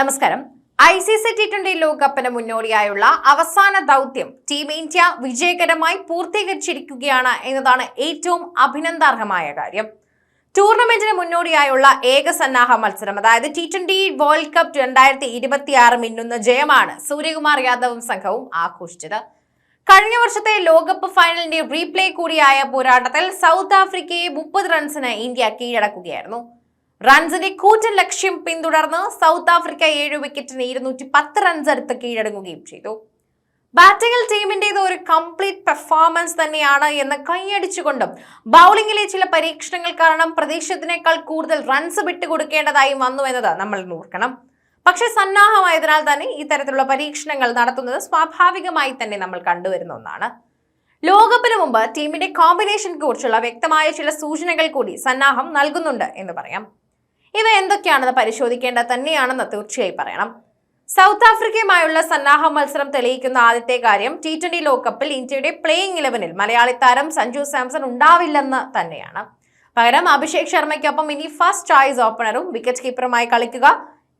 നമസ്കാരം. I C C T twenty ലോകകപ്പിന് മുന്നോടിയായുള്ള അവസാന ദൗത്യം ടീം ഇന്ത്യ വിജയകരമായി പൂർത്തീകരിച്ചിരിക്കുകയാണ് എന്നതാണ് ഏറ്റവും അഭിനന്ദാർഹമായ കാര്യം. ടൂർണമെന്റിന് മുന്നോടിയായുള്ള ഏക സന്നാഹ മത്സരം അതായത് ടി ട്വന്റി വേൾഡ് കപ്പ് രണ്ടായിരത്തി ഇരുപത്തിയാറ് മിന്നുന്ന ജയമാണ് സൂര്യകുമാർ യാദവും സംഘവും ആഘോഷിച്ചത്. കഴിഞ്ഞ വർഷത്തെ ലോകകപ്പ് ഫൈനലിന്റെ റീപ്ലേ കൂടിയായ പോരാട്ടത്തിൽ സൗത്ത് ആഫ്രിക്കയെ മുപ്പത് റൺസിന് ഇന്ത്യ കീഴടക്കുകയായിരുന്നു. റൺസിന്റെ കൂറ്റൻ ലക്ഷ്യം പിന്തുടർന്ന് സൗത്ത് ആഫ്രിക്ക ഏഴ് വിക്കറ്റിന് ഇരുന്നൂറ്റി പത്ത് റൺസ് എടുത്ത് കീഴടങ്ങുകയും ചെയ്തു. ബാറ്റിംഗിൽ ടീമിന്റേത് ഒരു കംപ്ലീറ്റ് പെർഫോമൻസ് തന്നെയാണ് എന്ന് കൈയടിച്ചുകൊണ്ടും ബൗളിംഗിലെ ചില പരീക്ഷണങ്ങൾ കാരണം പ്രതീക്ഷിച്ചതിനേക്കാൾ കൂടുതൽ റൺസ് വിട്ടുകൊടുക്കേണ്ടതായി വന്നു എന്നത് നമ്മൾ ഓർക്കണം പക്ഷെ സന്നാഹമായതിനാൽ തന്നെ ഇത്തരത്തിലുള്ള പരീക്ഷണങ്ങൾ നടത്തുന്നത് സ്വാഭാവികമായി തന്നെ നമ്മൾ കണ്ടുവരുന്ന ഒന്നാണ്. ലോകകപ്പിന് മുമ്പ് ടീമിന്റെ കോമ്പിനേഷൻ കുറിച്ചുള്ള വ്യക്തമായ ചില സൂചനകൾ കൂടി സന്നാഹം നൽകുന്നുണ്ട് എന്ന് പറയാം. ഇവ എന്തൊക്കെയാണെന്ന് പരിശോധിക്കേണ്ടത് തന്നെയാണെന്ന് തീർച്ചയായി പറയണം. സൗത്ത് ആഫ്രിക്കയുമായുള്ള സന്നാഹ മത്സരം തെളിയിക്കുന്ന ആദ്യത്തെ കാര്യം ടി ട്വന്റി ലോകകപ്പിൽ ഇന്ത്യയുടെ പ്ലേയിങ് ഇലവനിൽ മലയാളി താരം സഞ്ജു സാംസൺ ഉണ്ടാവില്ലെന്ന് തന്നെയാണ്. പകരം അഭിഷേക് ശർമ്മയ്ക്കൊപ്പം ഇനി ഫസ്റ്റ് ചോയ്സ് ഓപ്പണറും വിക്കറ്റ് കീപ്പറുമായി കളിക്കുക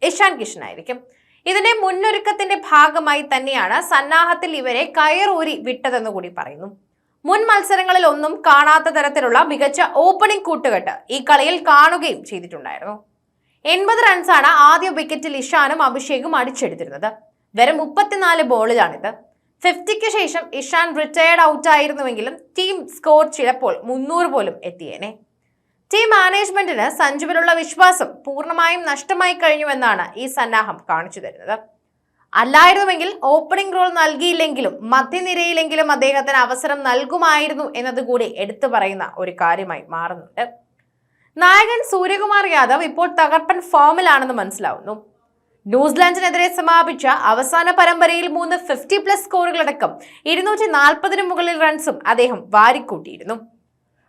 ഇഷാൻ കിഷൻ ആയിരിക്കും. ഇതിന്റെ മുന്നൊരുക്കത്തിന്റെ ഭാഗമായി തന്നെയാണ് സന്നാഹത്തിൽ ഇവരെ കയറൂരി വിട്ടതെന്ന് കൂടി പറയുന്നു. മുൻ മത്സരങ്ങളിൽ ഒന്നും കാണാത്ത തരത്തിലുള്ള മികച്ച ഓപ്പണിംഗ് കൂട്ടുകെട്ട് ഈ കളിയിൽ കാണുകയും ചെയ്തിട്ടുണ്ടായിരുന്നു. എൺപത് റൺസാണ് ആദ്യ വിക്കറ്റിൽ ഇഷാനും അഭിഷേകും അടിച്ചെടുത്തിരുന്നത്. വെറും മുപ്പത്തിനാല് ബോളിലാണിത് ഫിഫ്റ്റിക്ക് ശേഷം ഇഷാൻ റിട്ടയർഡ് ഔട്ട് ആയിരുന്നുവെങ്കിലും ടീം സ്കോർ ചിലപ്പോൾ മുന്നൂറ് പോലും എത്തിയേനെ. ടീം മാനേജ്മെന്റിന് സഞ്ജുവിലുള്ള വിശ്വാസം പൂർണമായും നഷ്ടമായി കഴിഞ്ഞുവെന്നാണ് ഈ സന്നാഹം കാണിച്ചു തരുന്നത്. അല്ലായിരുന്നുവെങ്കിൽ ഓപ്പണിംഗ് റോൾ നൽകിയില്ലെങ്കിലും മധ്യനിരയിലെങ്കിലും അദ്ദേഹത്തിന് അവസരം നൽകുമായിരുന്നു എന്നതുകൂടി എടുത്തു പറയുന്ന ഒരു കാര്യമായി മാറുന്നുണ്ട്. നായകൻ സൂര്യകുമാർ യാദവ് ഇപ്പോൾ തകർപ്പൻ ഫോമിലാണെന്ന് മനസ്സിലാവുന്നു. ന്യൂസിലാൻഡിനെതിരെ സമാപിച്ച അവസാന പരമ്പരയിൽ മൂന്ന് ഫിഫ്റ്റി പ്ലസ് സ്കോറുകളടക്കം ഇരുന്നൂറ്റി നാൽപ്പതിന് മുകളിൽ റൺസും അദ്ദേഹം വാരിക്കൂട്ടിയിരുന്നു.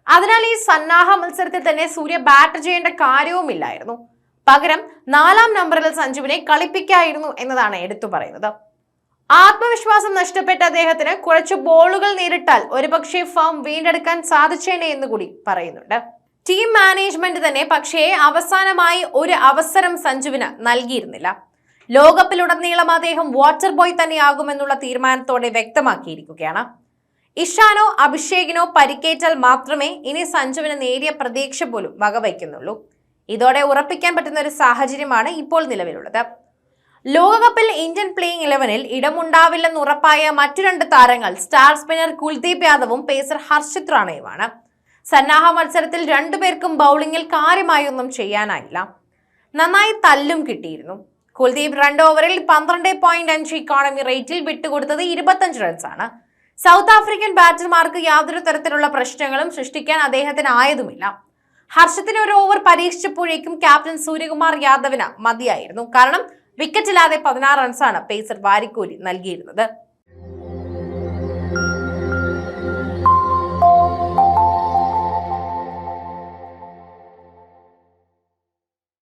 അതിനാൽ ഈ സന്നാഹ മത്സരത്തിൽ തന്നെ സൂര്യ ബാറ്റ് ചെയ്യേണ്ട കാര്യവുമില്ലായിരുന്നു. പകരം നാലാം നമ്പറിൽ സഞ്ജുവിനെ കളിപ്പിക്കായിരുന്നു എന്നതാണ് എടുത്തു പറയുന്നത്. ആത്മവിശ്വാസം നഷ്ടപ്പെട്ട അദ്ദേഹത്തിന് കുറച്ച് ബോളുകൾ നേരിട്ടാൽ ഒരുപക്ഷെ ഫോം വീണ്ടെടുക്കാൻ സാധിച്ചേനെ എന്ന് കൂടി പറയുന്നുണ്ട്. ടീം മാനേജ്മെന്റ് തന്നെ പക്ഷേ അവസാനമായി ഒരു അവസരം സഞ്ജുവിന് നൽകിയിരുന്നില്ല. ലോകകപ്പിലുടനീളം അദ്ദേഹം വാട്ടർ ബോയ് തന്നെയാകുമെന്നുള്ള തീരുമാനത്തോടെ വ്യക്തമാക്കിയിരിക്കുകയാണ്. ഇഷാനോ അഭിഷേകിനോ പരിക്കേറ്റാൽ മാത്രമേ ഇനി സഞ്ജുവിന് നേരിയ പ്രതീക്ഷ പോലും വകവയ്ക്കുന്നുള്ളൂ. ഇതോടെ ഉറപ്പിക്കാൻ പറ്റുന്ന ഒരു സാഹചര്യമാണ് ഇപ്പോൾ നിലവിലുള്ളത്. ലോകകപ്പിൽ ഇന്ത്യൻ പ്ലേയിങ് ഇലവനിൽ ഇടമുണ്ടാവില്ലെന്ന് ഉറപ്പായ മറ്റു രണ്ട് താരങ്ങൾ സ്റ്റാർ സ്പിന്നർ കുൽദീപ് യാദവും പേസർ ഹർഷിത് റാണയുമാണ് സന്നാഹ മത്സരത്തിൽ രണ്ടുപേർക്കും ബൗളിംഗിൽ കാര്യമായൊന്നും ചെയ്യാനായില്ല. നന്നായി തല്ലും കിട്ടിയിരുന്നു. കുൽദീപ് രണ്ട് ഓവറിൽ പന്ത്രണ്ട് പോയിന്റ് അഞ്ച് ഇക്കോണമി റേറ്റിൽ വിട്ടുകൊടുത്തത് ഇരുപത്തഞ്ച് റൺസാണ് സൗത്ത് ആഫ്രിക്കൻ ബാറ്റർമാർക്ക് യാതൊരു തരത്തിലുള്ള പ്രശ്നങ്ങളും സൃഷ്ടിക്കാൻ അദ്ദേഹത്തിന് ആയതുമില്ല ഹർഷത്തിന് ഒരു ഓവർ പരീക്ഷിച്ചപ്പോഴേക്കും ക്യാപ്റ്റൻ സൂര്യകുമാർ യാദവിന് മതിയായിരുന്നു. കാരണം വിക്കറ്റില്ലാതെ പതിനാറ് റൺസാണ് പേസർ വാരിക്കോലി നൽകിയിരുന്നത്.